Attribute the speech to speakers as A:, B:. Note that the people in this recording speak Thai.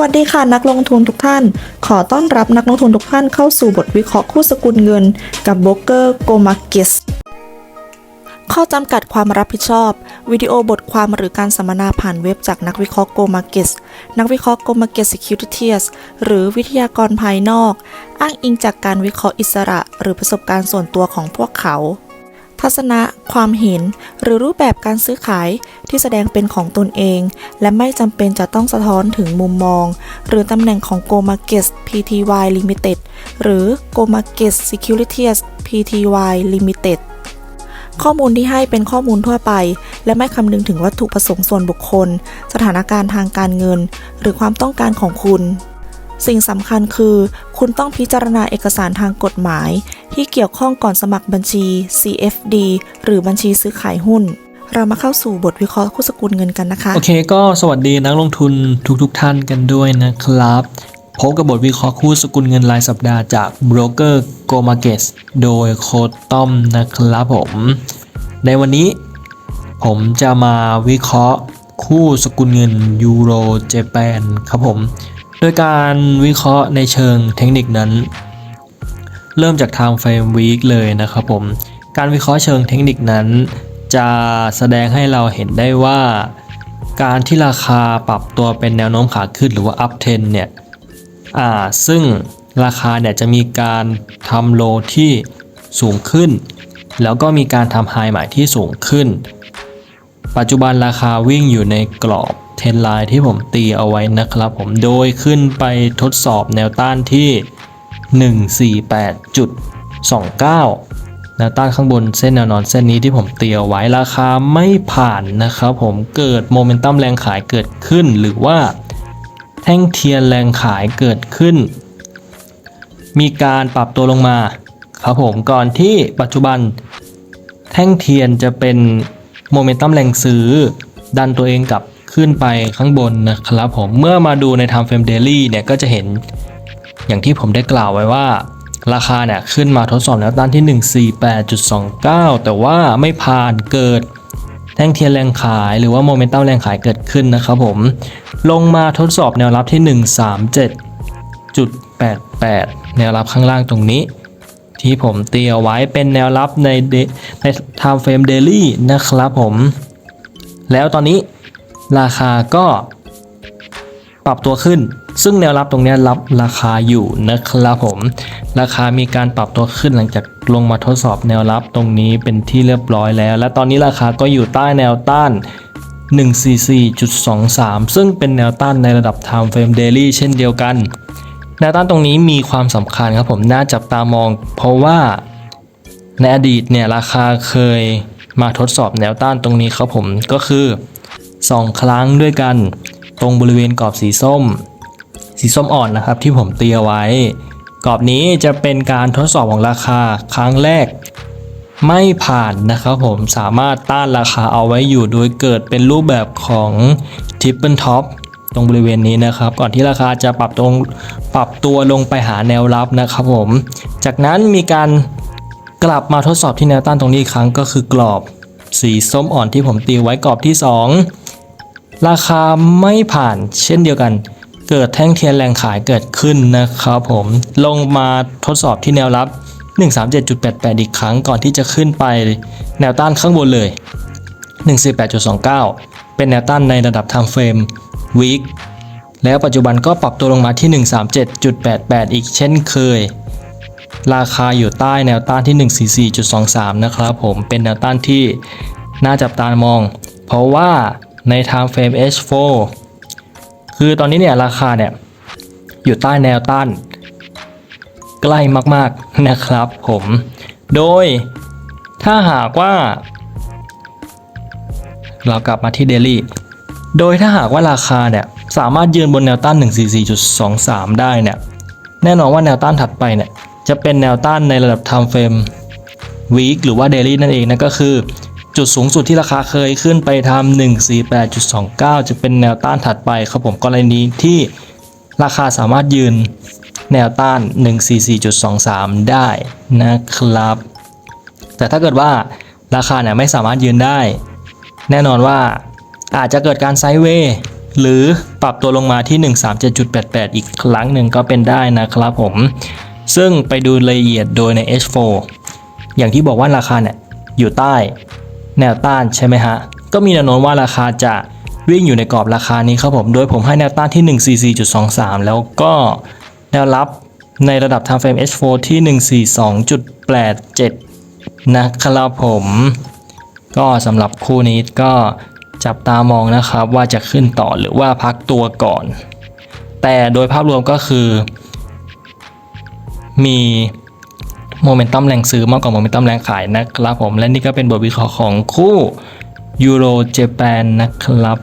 A: วัสดีค่ะนักลงทุนทุกท่าน ขอต้อนรับนักลงทุนทุกท่านเข้าสู่บทวิเคราะห์คู่สกุลเงิน กับโบรกเกอร์โกมาเกสข้อจำกัดความรับผิดชอบ วิดีโอบทความหรือการสัมมนาผ่านเว็บจากนักวิเคราะห์โกมาเกสนักวิเคราะห์โกมาเกส Securities หรือวิทยากรภายนอก อ้างอิงจากการวิเคราะห์อิสระ หรือประสบการณ์ส่วนตัวของพวกเขา ทัศนะ ความเห็น หรือรูปแบบการซื้อขายที่แสดงเป็นของตนเอง และไม่จำเป็นจะต้องสะท้อนถึงมุมมอง หรือตำแหน่งของ Go Markets Pty Limited หรือ Go Markets Securities Pty Limited ข้อมูลที่ให้เป็นข้อมูลทั่วไป และไม่คำนึงถึงวัตถุประสงค์ส่วนบุคคล สถานการณ์ทางการเงิน หรือความต้องการของคุณ สิ่งสำคัญคือ คุณต้องพิจารณาเอกสารทางกฎหมาย ที่เกี่ยวข้องก่อนสมัครบัญชี CFD หรือบัญชีซื้อขายหุ้น เรามาเข้าสู่บทวิเคราะห์คู่สกุลเงินกันนะคะ
B: โอเค ก็สวัสดีนักลงทุนทุกๆทท่านกันด้วยนะครับ พบกับบทวิเคราะห์คู่สกุลเงินรายสัปดาห์จากโบรกเกอร์โกมาเกสโดยโค้ดต้อมนะครับผม ในวันนี้ ผมจะมาวิเคราะห์คู่สกุลเงินยูโรเจแปนครับผม โดยการวิเคราะห์ในเชิงเทคนิคนั้น เริ่มจากทางเฟรมวีคเลยนะครับผม การวิเคราะห์เชิงเทคนิคนั้น จะแสดงให้เราเห็นได้ว่า การที่ราคาปรับตัวเป็นแนวโน้มขาขึ้นหรือว่า up trend เนี่ยอ่าซึ่งราคาเนี่ยจะมีการทำโลที่สูงขึ้น แล้วก็มีการทำไฮใหม่ที่สูงขึ้น ปัจจุบันราคาวิ่งอยู่ในกรอบ เทรนไลน์ที่ผมตีเอาไว้นะครับผมโดยขึ้นไปทดสอบแนวต้านที่ 148.29 แนวต้านข้างบนเส้นแนวนอนเส้นนี้ที่ผมเตียวไว้ราคาไม่ผ่านนะครับผมเกิดโมเมนตัมแรงขายเกิดขึ้นหรือว่าแท่งเทียนแรงขายเกิดขึ้น มีการปรับตัวลงมาครับผมก่อนที่ปัจจุบัน แท่งเทียนจะเป็นโมเมนตัมแรงซื้อ ดันตัวเองกับ ขึ้นไปข้างบนนะครับผมเมื่อมาดูใน Time Frame Daily เนี่ยก็จะเห็นอย่างที่ผมได้กล่าวไว้ว่า ราคาเนี่ยขึ้นมาทดสอบแนวต้านที่ 148.29 แต่ว่าไม่ผ่านเกิดแท่งเทียนแรงขายหรือว่าโมเมนตัมแรงขายเกิดขึ้นนะครับผม ลงมาทดสอบแนวรับที่ 137.88 แนวรับข้างล่างตรงนี้ ที่ผมเตีเอาไว้เป็นแนวรับในใน Time Frame Daily นะครับผม แล้วตอนนี้ ราคาก็ปรับตัวขึ้น ซึ่งแนวรับตรงนี้รับราคาอยู่นะครับผม ราคามีการปรับตัวขึ้นหลังจากลงมาทดสอบแนวรับตรงนี้เป็นที่เรียบร้อยแล้ว และตอนนี้ราคาก็อยู่ใต้แนวต้าน 144.23 ซึ่งเป็นแนวต้านในระดับ Time Frame Daily เช่นเดียวกัน แนวต้านตรงนี้มีความสำคัญครับผมน่าจับตามอง เพราะว่าในอดีตเนี่ยราคาเคยมาทดสอบแนวต้านตรงนี้ครับผมก็คือ 2 ครั้งด้วยกัน ตรงบริเวณกรอบสีส้ม สีส้มอ่อนนะครับที่ผมเตียไว้ กรอบนี้จะเป็นการทดสอบของราคาครั้งแรก ไม่ผ่านนะครับผมสามารถต้านราคาเอาไว้อยู่โดยเกิดเป็นรูปแบบของ Triple Top ตรงบริเวณนี้นะครับ ก่อนที่ราคาจะปรับตรงปรับตัวลงไปหาแนวรับนะครับผม จากนั้นมีการกลับมาทดสอบที่แนวต้านตรงนี้อีกครั้งก็คือกรอบสีส้มอ่อนที่ผมตีไว้กรอบที่ 2 ราคาไม่ผ่านเช่นเดียวกัน เกิดแท่งเทียนแรงขายเกิดขึ้นนะครับผมลงมาทดสอบที่แนวรับ 137.88 อีกครั้งก่อนที่จะขึ้นไปแนวต้านข้างบนเลย 148.29 เป็นแนวต้านในระดับ time frame week แล้วปัจจุบันก็ปรับตัวลงมาที่ 137.88 อีกเช่นเคย ราคาอยู่ใต้แนวต้านที่ 144.23 นะครับผมเป็นแนวต้านที่น่าจับตามอง เพราะว่า ใน time frame H4 คือตอนนี้เนี่ยราคาเนี่ยอยู่ใต้แนวต้านใกล้มากๆนะครับผม โดยถ้าหากว่า เรากลับมาที่เดลี่โดยถ้าหากว่าราคาเนี่ยสามารถยืนบนแนวต้าน 144.23 ได้เนี่ยแน่นอนว่าแนวต้านถัดไปเนี่ยจะเป็นแนวต้านในระดับ time frame week หรือว่า daily นั่นเองนั่นก็คือ จุดสูงสุดที่ราคาเคยขึ้นไปทำ148.29 จะเป็นแนวต้านถัดไปครับผมกรณีที่ราคาสามารถยืนแนวต้าน 144.23 ได้นะครับ แต่ถ้าเกิดว่าราคาเนี่ยไม่สามารถยืนได้ แน่นอนว่าอาจจะเกิดการไซด์เวย์หรือปรับตัวลงมาที่ 137.88 อีกครั้งหนึ่งก็เป็นได้นะครับผม ซึ่งไปดูรายละเอียดโดยใน H4 อย่างที่บอกว่าราคาเนี่ยอยู่ใต้ แนวต้านใช่ไหมฮะ ก็มีแนวโน้มว่าราคาจะวิ่งอยู่ในกรอบราคานี้ครับผม โดยผมให้แนวต้านที่ 144.23 แล้วก็แนวรับในระดับ time frame H4 ที่ 142.87 นะครับผม ก็สำหรับคู่นี้ก็จับตามองนะครับว่าจะขึ้นต่อหรือว่าพักตัวก่อน แต่โดยภาพรวมก็คือ มี โมเมนตัมแรงซื้อมากกว่าโมเมนตัมแรงขายนะครับผมและนี่ก็เป็นบทวิเคราะห์ของคู่ยูโรเจแปนนะครับ